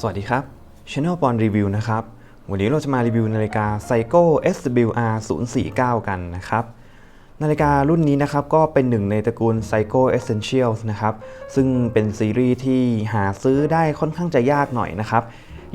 สวัสดีครับ Channel ปอนรีวิวนะครับ วันนี้เราจะมารีวิวนาฬิกา Seiko SWR 049 กันนะครับ นาฬิการุ่นนี้นะครับก็เป็นหนึ่งในตระกูล Seiko Essentials นะครับ ซึ่งเป็นซีรีส์ที่หาซื้อได้ค่อนข้างจะยากหน่อยนะครับ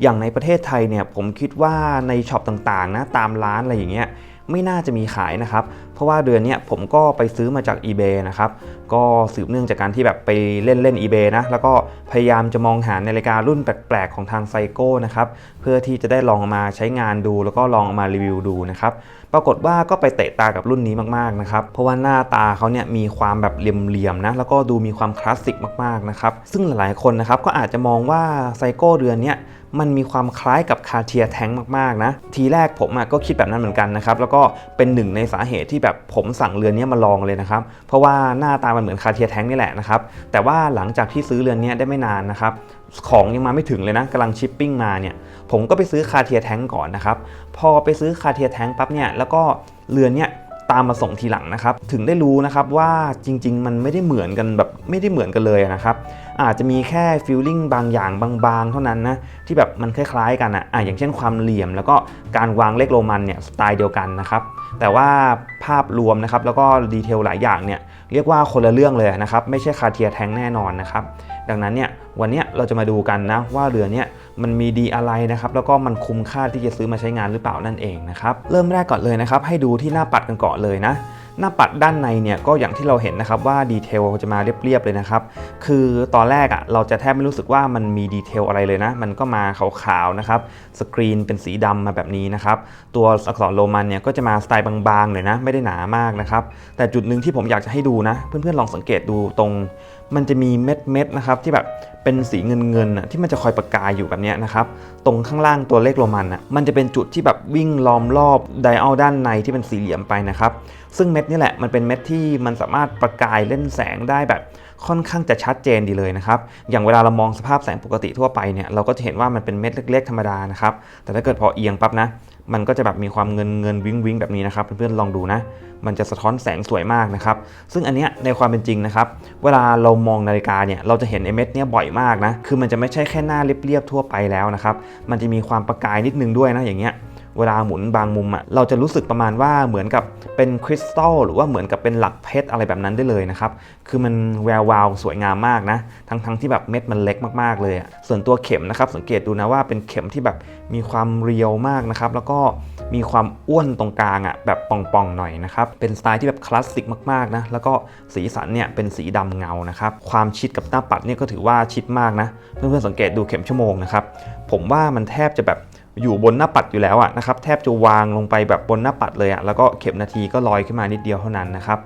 อย่างในประเทศไทยเนี่ยผมคิดว่าในช็อปต่างๆนะตามร้านอะไรอย่างเงี้ย ไม่น่าจะมีขายนะครับ เพราะว่าเดือนนี้ผมก็ไปซื้อมาจาก eBay นะครับ ก็สืบเนื่องจากการที่แบบไปเล่นเล่น eBay นะ แล้วก็พยายามจะมองหานาฬิการุ่นแปลกๆ ของทางไซโก้นะครับ เพื่อที่จะได้ลองมาใช้งานดู แล้วก็ลองมารีวิวดูนะครับ ปรากฏว่าก็ไปเตะตากับรุ่นนี้มากๆนะครับ เพราะว่าหน้าตาเขาเนี่ยมีความแบบเหลี่ยมๆนะ แล้วก็ดูมีความคลาสสิกมากๆนะครับ ซึ่งหลายๆคนนะครับก็อาจจะมองว่าไซโก้เรือนนี้ มันมีความคล้ายกับคาเทียแท้งมากๆนะ ทีแรกผมก็คิดแบบนั้นเหมือนกันนะครับ แล้วก็เป็นหนึ่งในสาเหตุที่แบบผมสั่งเรือนนี้มาลองเลยนะครับ เพราะว่าหน้าตามันเหมือนคาเทียแท้งนี่แหละนะครับ แต่ว่าหลังจากที่ซื้อเรือนนี้ได้ไม่นานนะครับของยังมาไม่ถึงเลยนะกำลังชิปปิ้งมาเนี่ยผมก็ไปซื้อคาเทียแท้งก่อนนะครับ พอไปซื้อคาเทียแท้งปั๊บเนี่ยแล้วก็เรือนเนี่ย ตามมาส่งทีหลังนะครับ ถึงได้รู้นะครับว่าจริง ๆ มันไม่ได้เหมือนกันแบบไม่ได้เหมือนกันเลยนะครับ อาจจะมีแค่ฟีลลิ่งบางอย่างบางๆ เท่านั้นนะที่แบบมันคล้ายๆกันอะอะอย่างเช่นความเหลี่ยม แล้วก็การวางเลขโรมันเนี่ยสไตล์เดียวกันนะครับ แต่ว่าภาพรวมนะครับแล้วก็ดีเทลหลายอย่างเนี่ยเรียกว่าคนละเรื่องเลยนะครับไม่ใช่คาเทียแทงแน่นอนนะครับดังนั้นเนี่ยวันนี้เราจะมาดูกันนะว่าเรือเนี่ยมันมีดีอะไรนะครับแล้วก็มันคุ้มค่าที่จะซื้อมาใช้งานหรือเปล่านั่นเองนะครับเริ่มแรกก่อนเลยนะครับให้ดูที่หน้าปัดกันก่อนเลยนะ หน้าปัดด้านในเนี่ยก็อย่างที่เราเห็นนะครับว่าดีเทลจะมาเรียบๆเลยนะครับ คือตอนแรกอะ่ะเราจะแทบไม่รู้สึกว่ามันมีดีเทลอะไรเลยนะ มันก็มาขาวๆนะครับ สกรีนเป็นสีดำมาแบบนี้นะครับ ตัวอักษรโรมันเนี่ยก็จะมาสไตล์บางๆเลยนะ ไม่ได้หนามากนะครับ แต่จุดหนึ่งที่ผมอยากจะให้ดูนะ เพื่อนๆลองสังเกตดูตรง มันจะมีเม็ดเม็ดๆนะครับที่แบบเป็นสีเงินเงินๆน่ะที่มันจะคอยประกายอยู่แบบนี้นะครับ ตรงข้างล่างตัวเลขโรมันอะมันจะเป็นจุดที่แบบวิ่งล้อมรอบไดอัลด้านในที่เป็นสี่เหลี่ยมไปนะครับ ซึ่งเม็ดนี่แหละมันเป็นเม็ดที่มันสามารถประกายเล่นแสงได้แบบค่อนข้างจะชัดเจนดีเลยนะครับ อย่างเวลาเรามองสภาพแสงปกติทั่วไปเนี่ยเราก็จะเห็นว่ามันเป็นเม็ดเล็ก ๆ ธรรมดานะครับ แต่ถ้าเกิดพอเอียงปั๊บนะ มันก็จะแบบมีความเงินเงินวิ้งวิ้งแบบนี้นะครับเพื่อนๆลองดูนะ มันจะสะท้อนแสงสวยมากนะครับ ซึ่งอันเนี้ยในความเป็นจริงนะครับ เวลาเรามองนาฬิกาเนี่ยเราจะเห็นไอเม็ดเนี้ยบ่อยมากนะ คือมันจะไม่ใช่แค่หน้าเรียบๆทั่วไปแล้วนะครับ มันจะมีความประกายนิดนึงด้วยนะอย่างเงี้ย เวลาหมุนบางมุมอะ่ะเราจะรู้สึกประมาณว่าเหมือนกับเป็นคริสตัลหรือว่าเหมือนกับเป็นหลักเพชรอะไรแบบนั้นได้เลยนะครับ คือมันแวววาวสวยงามมากนะ ทั้งทั้งที่แบบเม็ดมันเล็กมากๆเลยอะส่วนตัวเข็มนะครับสังเกตดูนะว่าเป็นเข็มที่แบบมีความเรียวมากนะครับ แล้วก็มีความอ้วนตรงกลางอะ่ะแบบป่องๆหน่อยนะครับ เป็นสไตล์ที่แบบคลาสสิกมากๆนะแล้วก็สีสันเนี่ยเป็นสีดำเงานะครับความชิดกับหน้าปัดเนี่ยก็ถือว่าชิดมากนะ เพื่อนๆสังเกตดูเข็มชั่วโมงนะครับผมว่ามันแทบจะแบบ อยู่บนหน้าปัดอยู่แล้วอะนะครับแทบจะวางลงไปแบบบนหน้าปัดเลยอะแล้วก็เข็มนาทีก็ลอยขึ้นมานิดเดียวเท่านั้นนะครับ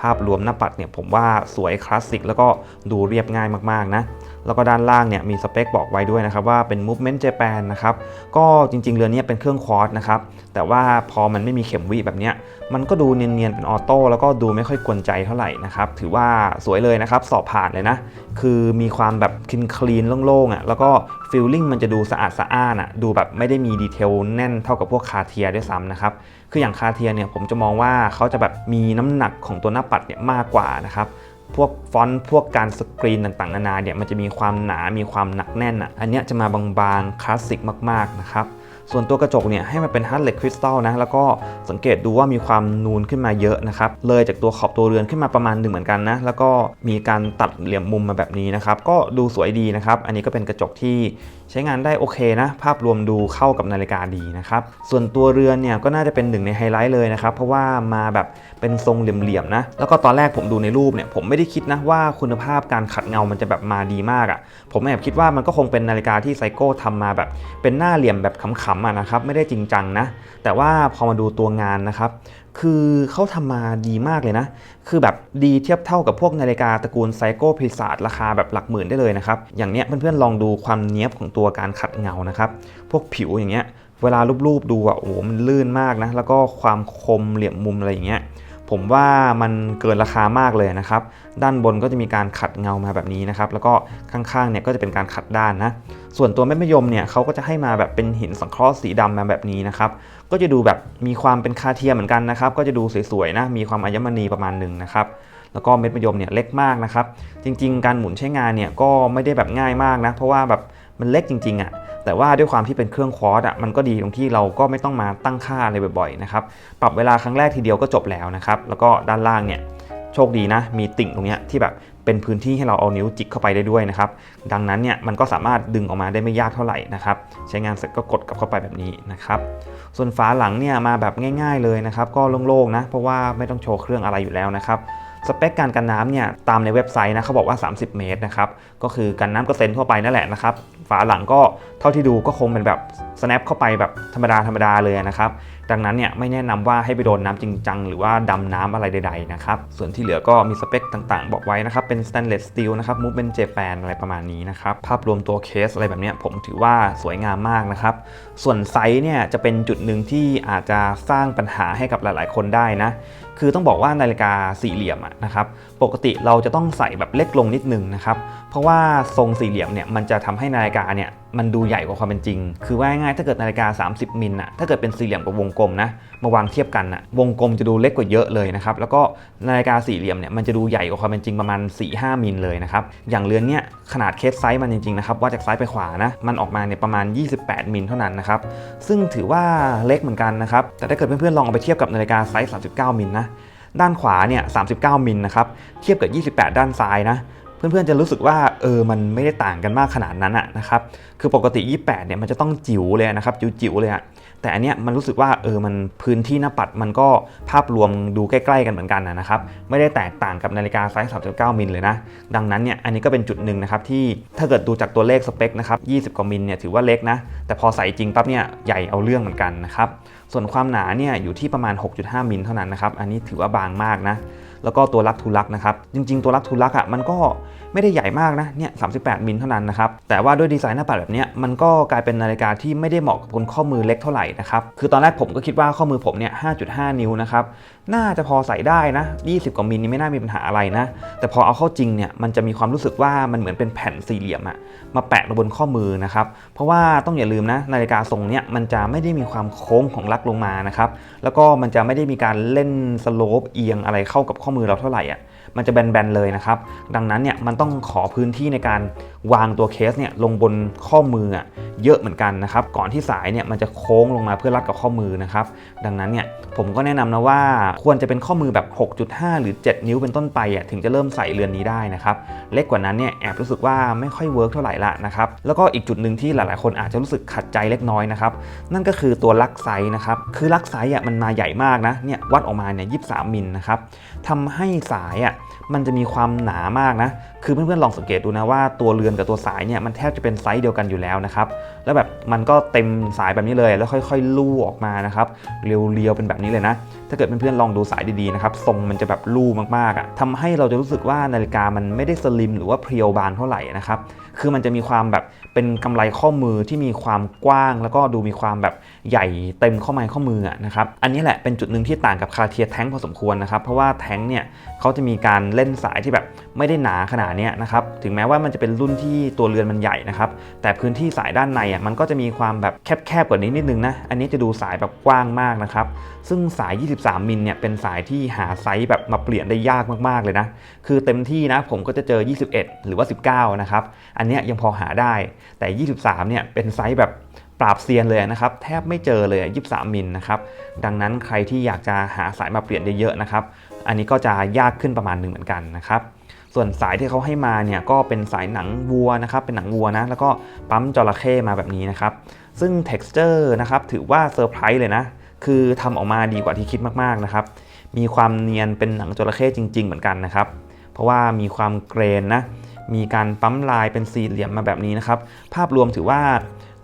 ภาพรวมหน้าปัดเนี่ยผมว่าสวยคลาสสิกแล้วก็ดูเรียบง่ายมากๆนะ แล้วก็ด้านล่างเนี่ยมีสเปคบอกไว้ด้วยนะครับว่าเป็น Movement Japan นะครับก็จริง ๆ เรือนนี้เป็นเครื่องควอร์ตนะครับแต่ว่าพอมันไม่มีเข็มวิแบบเนี้ยมันก็ดูเนียนๆเป็นออโต้แล้วก็ดูไม่ค่อยกวนใจเท่าไหร่นะครับถือว่าสวยเลยนะครับสอบผ่านเลยนะคือมีความแบบคลีนคลีนโล่งๆอะแล้วก็ฟิลลิ่งมันจะดูสะอาดสะอ้านอะดูแบบไม่ได้มีดีเทลแน่นเท่ากับพวกคาเทียด้วยซ้ำนะครับคืออย่างคาเทียเนี่ยผมจะมองว่าเขาจะแบบมีน้ำหนักของตัวหน้าปัดเนี่ยมากกว่านะครับ พวกฟอนต์พวกการสกรีนต่างๆ นานาเนี่ยมันจะมีความหนามีความหนักแน่นอะอันเนี้ยจะมาบางๆคลาสสิกมากๆนะครับส่วนตัวกระจกเนี่ยให้มันเป็นฮาร์ดเหล็กคริสตัลนะแล้วก็สังเกตดูว่ามีความนูนขึ้นมาเยอะนะครับเลยจากตัวขอบตัวเรือนขึ้นมาประมาณหนึ่งเหมือนกันนะแล้วก็มีการตัดเหลี่ยมมุมมาแบบนี้นะครับก็ดูสวยดีนะครับอันนี้ก็เป็นกระจกที่ ใช้งานได้โอเคนะ ภาพรวมดูเข้ากับนาฬิกาดีนะครับ ส่วนตัวเรือนเนี่ยก็น่าจะเป็นหนึ่งในไฮไลท์เลยนะครับ เพราะว่ามาแบบเป็นทรงเหลี่ยมๆนะ แล้วก็ตอนแรกผมดูในรูปเนี่ยผมไม่ได้คิดนะว่าคุณภาพการขัดเงามันจะแบบมาดีมากอะ่ะ ผมแอบคิดว่ามันก็คงเป็นนาฬิกาที่ไซโก้ทำมาแบบเป็นหน้าเหลี่ยมแบบขำๆอะนะครับไม่ได้จริงจังนะ แต่ว่าพอมาดูตัวงานนะครับ คือเขาทำมาดีมากเลยนะ คือแบบดีเทียบเท่ากับพวกนาฬิกาตระกูลไซโก้พ r ซ s ราคาแบบหลักหมื่นได้เลยนะครับ อย่างเนี้ยเพื่อนๆลองดูความเนี้ยบของตัวการขัดเงานะครับ พวกผิวอย่างเงี้ยเวลารูปๆดูอะโอ้โหมันลื่นมากนะ แล้วก็ความคมเหลี่ยมมุมอะไรอย่างเงี้ย ผมว่ามันเกินราคามากเลยนะครับ ด้านบนก็จะมีการขัดเงามาแบบนี้นะครับ แล้วก็ข้างๆเนี่ยก็จะเป็นการขัดด้านนะ ส่วนตัวเม็ดมะยมเนี่ยเขาก็จะให้มาแบบเป็นหินสังเคราะห์สีดำมาแบบนี้นะครับ ก็จะดูแบบมีความเป็นคาเทียเหมือนกันนะครับ ก็จะดูสวยๆนะ มีความอัญมณีประมาณหนึ่งนะครับแล้วก็เม็ดมะยมเนี่ยเล็กมากนะครับ จริง ๆ การหมุนใช้งานเนี่ยก็ไม่ได้แบบง่ายมากนะ เพราะว่าแบบมันเล็กจริงๆอะ่ะ แต่ว่าด้วยความที่เป็นเครื่องควอตอะมันก็ดีตรงที่เราก็ไม่ต้องมาตั้งค่าอะไรบ่อยๆนะครับปรับเวลาครั้งแรกทีเดียวก็จบแล้วนะครับแล้วก็ด้านล่างเนี่ยโชคดีนะมีติ่งตรงเนี้ยที่แบบเป็นพื้นที่ให้เราเอานิ้วจิกเข้าไปได้ด้วยนะครับดังนั้นเนี่ยมันก็สามารถดึงออกมาได้ไม่ยากเท่าไหร่นะครับใช้งานเสร็จก็กดกลับเข้าไปแบบนี้นะครับส่วนฝาหลังเนี่ยมาแบบง่าย ๆเลยนะครับก็โล่งๆนะเพราะว่าไม่ต้องโชว์เครื่องอะไรอยู่แล้วนะครับ สเปคการกันน้ำเนี่ยตามในเว็บไซต์นะเขาบอกว่า 30 เมตรนะครับก็คือกันน้ำกระเซ็นทั่วไปนั่นแหละนะครับฝาหลังก็เท่าที่ดูก็คงเป็นแบบ snap เข้าไปแบบธรรมดาธรรมดาเลยนะครับดังนั้นเนี่ยไม่แนะนำว่าให้ไปโดนน้ำจริงจังหรือว่าดำน้ำอะไรใดๆนะครับส่วนที่เหลือก็มีสเปคต่างๆ บอกไว้นะครับเป็น stainless steel นะครับ movement Japan อะไรประมาณนี้นะครับภาพรวมตัวเคสอะไรแบบนี้ผมถือว่าสวยงามมากนะครับส่วนไซส์เนี่ยจะเป็นจุดหนึ่งที่อาจจะสร้างปัญหาให้กับหลาย ๆ คนได้นะ คือต้องบอกว่านาฬิกาสี่เหลี่ยมนะครับปกติเราจะต้องใส่แบบเล็กลงนิดนึงนะครับเพราะว่าทรงสี่เหลี่ยมเนี่ยมันจะทำให้นาฬิกาเนี่ย มันดูใหญ่กว่าความเป็นจริง คือว่าง่ายๆถ้าเกิดนาฬิกา 30 มิลอะถ้าเกิดเป็นสี่เหลี่ยมกับวงกลมนะมาวางเทียบกันอะวงกลมจะดูเล็กกว่าเยอะเลยนะครับ แล้วก็นาฬิกาสี่เหลี่ยมเนี่ยมันจะดูใหญ่กว่าความเป็นจริงประมาณ 4-5 มิลเลยนะครับ อย่างเรือนเนี่ยขนาดเคสไซส์มันจริงๆนะครับว่าจากซ้ายไปขวานะ มันออกมาเนี่ยประมาณ 28 มิลเท่านั้นนะครับ ซึ่งถือว่าเล็กเหมือนกันนะครับ แต่ถ้าเกิดเพื่อนๆลองเอาไปเทียบกับนาฬิกาไซส์ 39 มิลนะ ด้านขวาเนี่ย 39 มิลนะครับ เทียบกับ 28 ด้านซ้ายนะ เพื่อนๆจะรู้สึกว่าเออมันไม่ได้ต่างกันมากขนาดนั้นอะนะครับคือปกติ 28 เนี่ยมันจะต้องจิ๋วเลยนะครับจิ๋วๆเลยอะแต่อันเนี้ยมันรู้สึกว่าเออมันพื้นที่หน้าปัดมันก็ภาพรวมดูใกล้ๆกันเหมือนกันนะครับไม่ได้แตกต่างกับนาฬิกาไซส์39มิลเลยนะดังนั้นเนี่ยอันนี้ก็เป็นจุดหนึ่งนะครับที่ถ้าเกิดดูจากตัวเลขสเปคนะครับ20 กว่ามิลเนี่ยถือว่าเล็กนะแต่พอใส่จริงปั๊บเนี่ยใหญ่เอาเรื่องเหมือนกันนะครับส่วนความหนาเนี่ยอยู่ที่ประมาณ 6.5 มิลเท่านั้นนะครับอันนี้ถือว่าบางมากนะ แล้วก็ตัวลักทูลักนะครับ จริง ๆ ตัวลักทูลักอะมันก็ไม่ได้ใหญ่มากนะเนี่ยสามิลเท่านั้นนะครับ แต่ว่าด้วยดีไซน์หน้าปัดแบบเนี้ยมันก็กลายเป็นนาฬิกาที่ไม่ได้เหมาะกับคนข้อมือเล็กเท่าไหร่นะครับ คือตอนแรกผมก็คิดว่าข้อมือผมเนี่ย 5.5 นิ้วนะครับ น่าจะพอใส่ได้นะ 20 กว่ามิลนี่ไม่น่ามีปัญหาอะไรนะ แต่พอเอาเข้าจริงเนี่ยมันจะมีความรู้สึกว่ามันเหมือนเป็นแผ่นสี่เหลี่ยมอะมาแปะลงบนข้อมือนะครับ เพราะว่าต้องอย่าลืมนะนาฬิกาทรงเนี่ยมันจะไม่ได้มีความโค้งของลักลงมานะครับแล้วก็มันจะไม่ได้มีการเล่นสโลปเอียงอะไรเข้ากับข้อมือเราเท่าไหร่อะมันจะแบนๆเลยนะครับ ดังนั้นเนี่ยมันต้องขอพื้นที่ในการวางตัวเคสเนี่ยลงบนข้อมืออะเยอะเหมือนกันนะครับ ก่อนที่สายเนี่ยมันจะโค้งลงมาเพื่อรัดกับข้อมือนะครับ ดังนั้นเนี่ยผมก็แนะนำนะว่าควรจะเป็นข้อมือแบบ 6.5 หรือ 7 นิ้วเป็นต้นไปอะถึงจะเริ่มใส่เรือนนี้ได้นะครับ เล็กกว่านั้นเนี่ยแอบรู้สึกว่าไม่ค่อยเวิร์กเท่าไหร่ละนะครับ แล้วก็อีกจุดหนึ่งที่หลายๆ คนอาจจะรู้สึกขัดใจเล็กน้อยนะครับ นั่นก็คือตัวลักไซส์นะครับ คือลักไซส์อะมันมาใหญ่มากนะ เนี่ยวัดออกมาเนี่ย23มิลนะครับทำให้สายอะมันจะมีความหนามากนะคือเพื่อนๆลองสังเกตดูนะว่าตัวเรือนกับตัวสายเนี่ยมันแทบจะเป็นไซส์เดียวกันอยู่แล้วนะครับแล้วแบบมันก็เต็มสายแบบนี้เลยแล้วค่อยๆลู่ออกมานะครับเรียวๆเป็นแบบนี้เลยนะ ถ้าเกิดเพื่อนๆลองดูสายดีๆนะครับทรงมันจะแบบลู่มากๆอะทำให้เราจะรู้สึกว่านาฬิกามันไม่ได้สลิมหรือว่าเพรียวบางเท่าไหร่นะครับคือมันจะมีความแบบเป็นกำไรข้อมือที่มีความกว้าง แล้วก็ดูมีความแบบใหญ่เต็มข้อไม้ข้อมืออะนะครับอันนี้แหละเป็นจุดหนึ่งที่ต่างกับคาเทียแท้งพอสมควรนะครับเพราะว่าแท้งเนี่ยเขาจะมีการเล่นสายที่แบบไม่ได้หนาขนาดเนี้ยนะครับถึงแม้ว่ามันจะเป็นรุ่นที่ตัวเรือนมันใหญ่นะครับแต่พื้นที่สายด้านในอะมันก็จะมีความแบบแคบๆกว่านี้นิดนึงนะอันนี้จะดูสายแบบกว้างมากนะครับซึ่งสาย 23 มิลเนี่ยเป็นสายที่หาไซส์แบบมาเปลี่ยนได้ยากมากๆเลยนะคือเต็มที่นะผมก็จะเจอ 21 หรือว่า 19 นะครับอันนี้ยยังพอหาได้ แต่ 23 เนี่ยเป็นไซส์แบบปราบเซียนเลยนะครับแทบไม่เจอเลย23 มิลนะครับดังนั้นใครที่อยากจะหาสายมาเปลี่ยนเยอะๆนะครับอันนี้ก็จะยากขึ้นประมาณหนึ่งเหมือนกันนะครับ ส่วนสายที่เขาให้มาเนี่ยก็เป็นสายหนังวัวนะครับ เป็นหนังวัวนะ แล้วก็ปั๊มจระเข้มาแบบนี้นะครับ ซึ่ง texture นะครับถือว่าเซอร์ไพรส์เลยนะ คือทำออกมาดีกว่าที่คิดมากๆนะครับ มีความเนียนเป็นหนังจระเข้จริง ๆ เหมือนกันนะครับ เพราะว่ามีความเกรนนะ มีการปั๊มลายเป็นสี่เหลี่ยมมาแบบนี้นะครับ ภาพรวมถือว่า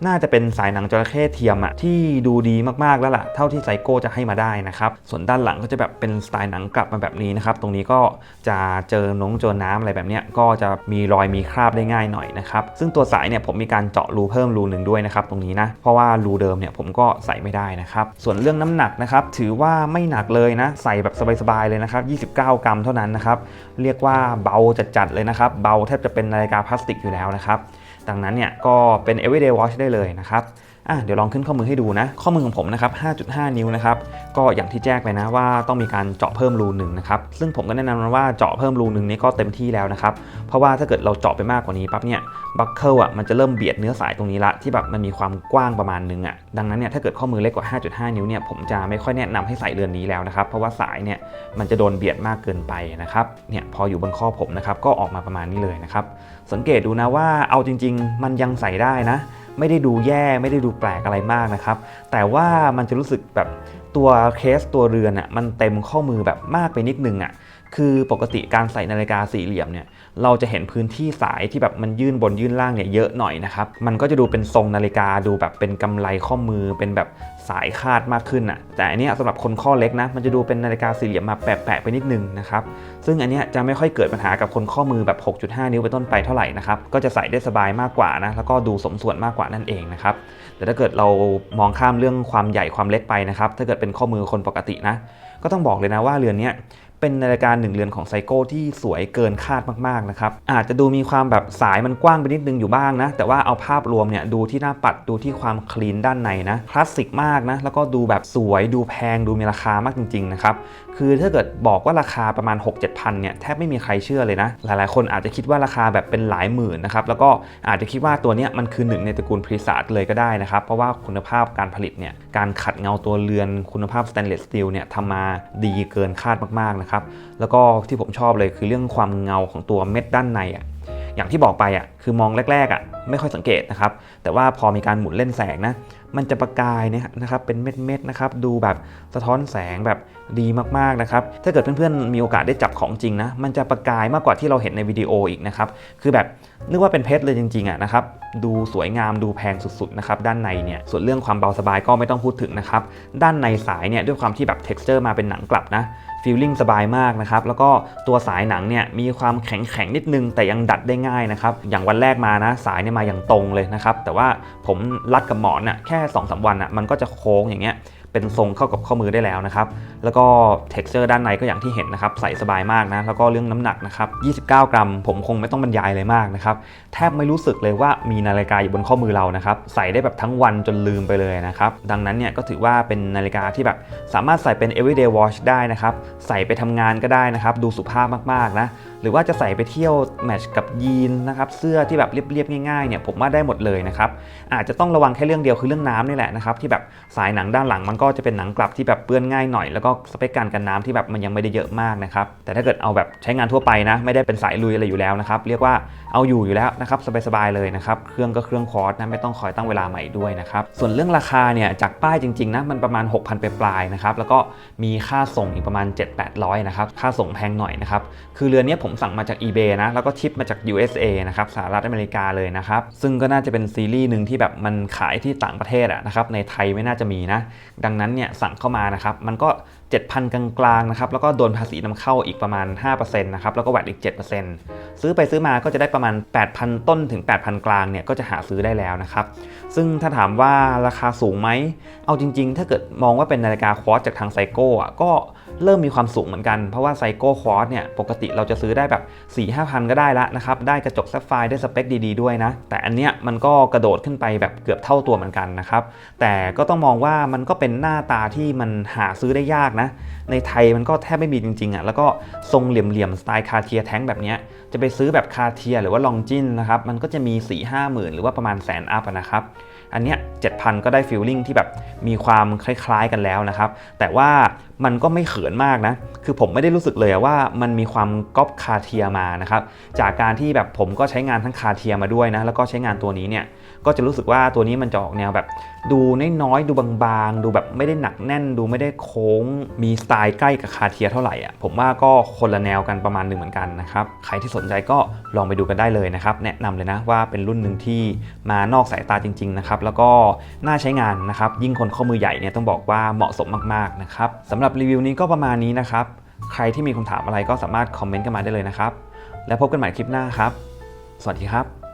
น่าจะเป็นสายหนังจระเข้เทียมอะที่ดูดีมากๆแล้วล่ะ เท่าที่ไซโก้จะให้มาได้นะครับ ส่วนด้านหลังก็จะแบบเป็นสไตล์หนังกลับมาแบบนี้นะครับ ตรงนี้ก็จะเจอน้องเจอน้ำอะไรแบบเนี้ยก็จะมีรอยมีคราบได้ง่ายหน่อยนะครับ ซึ่งตัวสายเนี่ยผมมีการเจาะรูเพิ่มรูหนึ่งด้วยนะครับตรงนี้นะ เพราะว่ารูเดิมเนี่ยผมก็ใส่ไม่ได้นะครับ ส่วนเรื่องน้ำหนักนะครับถือว่าไม่หนักเลยนะ ใส่แบบสบายๆเลยนะครับ 29 กรัมเท่านั้นนะครับ เรียกว่าเบาจัดๆเลยนะครับ เบาแทบจะเป็นนาฬิกาพลาสติกอยู่แล้วนะครับ ดังนั้นเนี่ยก็เป็น everyday watch ได้เลยนะครับ อะเดี๋ยวลองขึ้นข้อมือให้ดูนะ ข้อมือของผมนะครับ 5.5 นิ้วนะครับ ก็อย่างที่แจ้งไปนะว่าต้องมีการเจาะเพิ่มรูหนึ่งนะครับ ซึ่งผมก็แนะนำว่าเจาะเพิ่มรูหนึ่งนี้ก็เต็มที่แล้วนะครับ เพราะว่าถ้าเกิดเราเจาะไปมากกว่านี้ปั๊บเนี่ย บัคเกิลอะมันจะเริ่มเบียดเนื้อสายตรงนี้ละที่แบบมันมีความกว้างประมาณนึงอะ ดังนั้นเนี่ยถ้าเกิดข้อมือเล็กกว่า 5.5 นิ้วเนี่ยผมจะไม่ค่อยแนะนำให้ใส่เรือนนี้แล้วนะครับ เพราะว่าสายเนี่ยมันจะโดนเบียดมากเกินไปนะครับ เนี่ยพออยู่บนข้อผมนะครับก็ออกมาประมาณนี้เลยนะครับ สังเกตดูนะว่าเอาจริง ๆ มันยังใส่ได้นะ ไม่ได้ดูแย่ไม่ได้ดูแปลกอะไรมากนะครับ แต่ว่ามันจะรู้สึกแบบตัวเคสตัวเรือนอะมันเต็มข้อมือแบบมากไปนิดนึงอะ คือปกติการใส่นาฬิกาสี่เหลี่ยมเนี่ยเราจะเห็นพื้นที่สายที่แบบมันยื่นบนยื่นล่างเนี่ยเยอะหน่อยนะครับมันก็จะดูเป็นทรงนาฬิกาดูแบบเป็นกำไลข้อมือเป็นแบบสายคาดมากขึ้นอะแต่อันนี้สำหรับคนข้อเล็กนะมันจะดูเป็นนาฬิกาสี่เหลี่ยมมาแปะๆไปนิดนึงนะครับซึ่งอันนี้จะไม่ค่อยเกิดปัญหากับคนข้อมือแบบ 6.5 นิ้วเป็นต้นไปเท่าไหร่นะครับก็จะใส่ได้สบายมากกว่านะแล้วก็ดูสมส่วนมากกว่านั่นเองนะครับแต่ถ้าเกิดเรามองข้ามเรื่องความใหญ่ความเล็กไปนะครับถ้าเกิดเป็นข้อมือคนปกตินะก็ต้องบอกเลยนะว่าเรือนนี้ เป็นนาฬิกาหนึ่งเรือนของไซโก้ที่สวยเกินคาดมากๆนะครับอาจจะดูมีความแบบสายมันกว้างไปนิดนึงอยู่บ้างนะ แต่ว่าเอาภาพรวมเนี่ยดูที่หน้าปัดดูที่ความคลีนด้านในนะคลาสสิกมากนะแล้วก็ดูแบบสวยดูแพงดูมีราคามากจริงๆนะครับ คือถ้าเกิดบอกว่าราคาประมาณ 6 7พันเนี่ยแทบไม่มีใครเชื่อเลยนะ หลายๆ คนอาจจะคิดว่าราคาแบบเป็นหลายหมื่นนะครับ แล้วก็อาจจะคิดว่าตัวเนี้ยมันคือหนึ่งในตระกูลพรีซาร์เลยก็ได้นะครับ เพราะว่าคุณภาพการผลิตเนี่ย การขัดเงาตัวเรือนคุณภาพสแตนเลสสตีลเนี่ยทำมาดีเกินคาดมากๆนะครับ แล้วก็ที่ผมชอบเลยคือเรื่องความเงาของตัวเม็ดด้านในอะอย่างที่บอกไปอะคือมองแรกๆอะไม่ค่อยสังเกตนะครับแต่ว่าพอมีการหมุนเล่นแสงนะ มันจะประกายเนี่ยนะครับเป็นเม็ดๆนะครับดูแบบสะท้อนแสงแบบดีมากๆนะครับถ้าเกิดเพื่อนๆมีโอกาสได้จับของจริงนะมันจะประกายมากกว่าที่เราเห็นในวิดีโออีกนะครับคือแบบ นึกว่าเป็นเพชรเลยจริงๆอะนะครับดูสวยงามดูแพงสุดๆนะครับด้านในเนี่ยส่วนเรื่องความเบาสบายก็ไม่ต้องพูดถึงนะครับด้านในสายเนี่ยด้วยความที่แบบ texture มาเป็นหนังกลับนะฟีลลิ่งสบายมากนะครับแล้วก็ตัวสายหนังเนี่ยมีความแข็งแข็งๆนิดนึงแต่ยังดัดได้ง่ายนะครับอย่างวันแรกมานะสายเนี่ยมาอย่างตรงเลยนะครับแต่ว่าผมรัดกับหมอนน่ะแค่2อสวันน่ะมันก็จะโค้งอย่างเงี้ย เป็นทรงเข้ากับข้อมือได้แล้วนะครับ แล้วก็ texture ด้านในก็อย่างที่เห็นนะครับ ใส่สบายมากนะ แล้วก็เรื่องน้ำหนักนะครับ 29 กรัม ผมคงไม่ต้องบรรยายเลยมากนะครับ แทบไม่รู้สึกเลยว่ามีนาฬิกาอยู่บนข้อมือเรานะครับ ใส่ได้แบบทั้งวันจนลืมไปเลยนะครับ ดังนั้นเนี่ยก็ถือว่าเป็นนาฬิกาที่แบบสามารถใส่เป็น everyday watch ได้นะครับ ใส่ไปทำงานก็ได้นะครับ ดูสุภาพมากๆนะ หรือว่าจะใส่ไปเที่ยวแมทช์กับยีนนะครับ เสื้อที่แบบเรียบๆง่ายๆเนี่ยผมว่าได้หมดเลยนะครับ อาจจะต้องระวังแค่เรื่องเดียวคือเรื่องน้ำนี่แหละนะครับที่แบบสายหนังด้านหลังมันก็็จะเป็นหนังกลับที่แบบเปื้อนง่ายหน่อยแล้วก็สเปคการกันน้ำที่แบบมันยังไม่ได้เยอะมากนะครับแต่ถ้าเกิดเอาแบบใช้งานทั่วไปนะ ไม่ได้เป็นสายลุยอะไรอยู่แล้วนะครับเรียกว่าเอาอยู่อยู่แล้วนะครับสบายๆเลยนะครับเครื่องก็เครื่องคอร์สนะไม่ต้องคอยตั้งเวลาใหม่ด้วยนะครับส่วนเรื่องราคาเนี่ยจากป้ายจริงๆนะมันประมาณ 6,000ไปปลายนะครับแล้วก็มีค่าส่งอีกประมาณ 7-800นะครับค่าส่งแพงหน่อยนะครับคือเรือนนี้ผมสั่งมาจาก eBay นะแล้วก็ชิปมาจาก USA นะครับสหรัฐอเมริกาเลยนะครับซึ่งก็น่าจะเป็นซีรีส์หนึ่งที่แบบมันขายที่ต่างประเทศอะนะครับในไทยไม่น่าจะมีนะดังนั้นเนี่ยสั่งเข้ามานะครับมันก็ 7,000 กลางๆนะครับแล้วก็โดนภาษีนำเข้าอีกประมาณ5%นะครับแล้วก็แวดอีก 7%ซื้อไปซื้อมาก็จะได้ประมาณ 8,000 ต้นถึง 8,000 กลางเนี่ยก็จะหาซื้อได้แล้วนะครับซึ่งถ้าถามว่าราคาสูงไหมเอาจริง ๆ ถ้าเกิดมองว่าเป็นนาฬิกาควอตจากทางไซโก้อะก็ เริ่มมีความสูงเหมือนกัน เพราะว่าไซโก้ควอตเนี่ยปกติเราจะซื้อได้แบบ 4 5 พันก็ได้ละนะครับ ได้กระจกแซฟไฟร์ได้สเปคดีๆด้วยนะ แต่อันเนี้ยมันก็กระโดดขึ้นไปแบบเกือบเท่าตัวเหมือนกันนะครับ แต่ก็ต้องมองว่ามันก็เป็นหน้าตาที่มันหาซื้อได้ยากนะ ในไทยมันก็แทบไม่มีจริงๆอะแล้วก็ทรงเหลี่ยมๆสไตล์คาเทียแท้งแบบเนี้ยจะไปซื้อแบบคาเทียหรือว่าลองจินนะครับมันก็จะมี4 5หมื่นหรือว่าประมาณแสนอัพนะครับ อันเนี้ย7,000 ก็ได้ฟีลลิ่งที่แบบมีความคล้ายๆกันแล้วนะครับ แต่ว่ามันก็ไม่เขินมากนะ คือผมไม่ได้รู้สึกเลยว่ามันมีความก๊อปคาเทียมานะครับ จากการที่แบบผมก็ใช้งานทั้งคาเทียมาด้วยนะ แล้วก็ใช้งานตัวนี้เนี่ย ก็จะรู้สึกว่าตัวนี้มันจะออกแนวแบบ ดูน้อยๆดูบางๆ ดูแบบไม่ได้หนักแน่น ดูไม่ได้โค้ง มีสไตล์ใกล้กับคาเทียเท่าไหร่อะผมว่าก็คนละแนวกันประมาณหนึ่งเหมือนกันนะครับใครที่สนใจก็ลองไปดูกันได้เลยนะครับแนะนำเลยนะว่าเป็นรุ่นหนึ่งที่มานอกสายตาจริงๆนะครับแล้วก็น่าใช้งานนะครับยิ่งคนข้อมือใหญ่เนี่ยต้องบอกว่าเหมาะสมมากๆนะครับสำหรับรีวิวนี้ก็ประมาณนี้นะครับใครที่มีคำถามอะไรก็สามารถคอมเมนต์กันมาได้เลยนะครับ แล้วพบกันใหม่คลิปหน้าครับ สวัสดีครับ